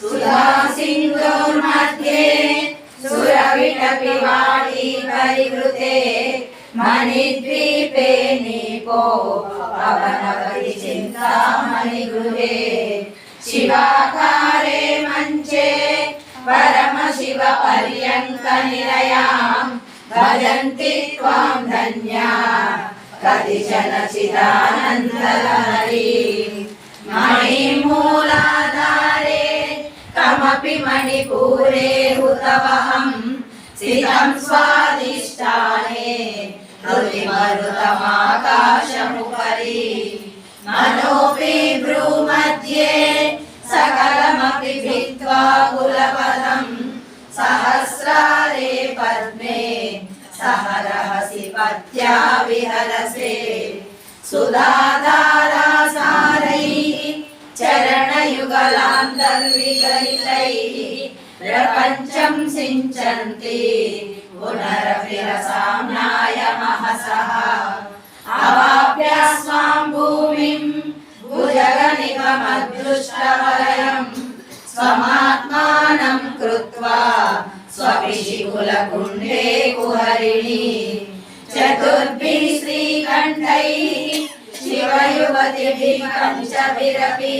सुधा सिन्धुर्मध्ये सुरविटपिवाटी परिवृते मणिद्वीपे नीपो पवनवति चिन्तामणिगृहे शिवाकारे मञ्चे परमशिवपर्यङ्कनिलयां भजन्ति त्वां धन्या कतिचन चिदानन्दलहरी कमपि मणिपूरे हुतवहं स्थितं स्वादिष्ठाने हृदिमरुतमाकाशमुपरि। मनोऽपि भ्रूमध्ये सकलमपि भित्त्वा कुलपदं सहस्रारे पद्मे सह रहसि पत्या विहरसे सुधाधारासारैः चरणयुगलान्तर्विगलितैः प्रपञ्चं सिञ्चन्ति भुजगनिगमदृष्टवलयम् स्वमात्मानं कृत्वा स्वपिशिकुलकुण्डे कुहरिणी चतुर्भिः श्रीकण्ठैः शिवयुवतिभिः पञ्चभिरपि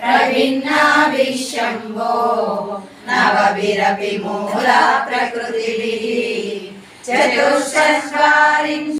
प्रभिन्नाभिः शम्भो नवभिरपि मूला प्रकृतिभिः चतुश्चत्वारिंशत्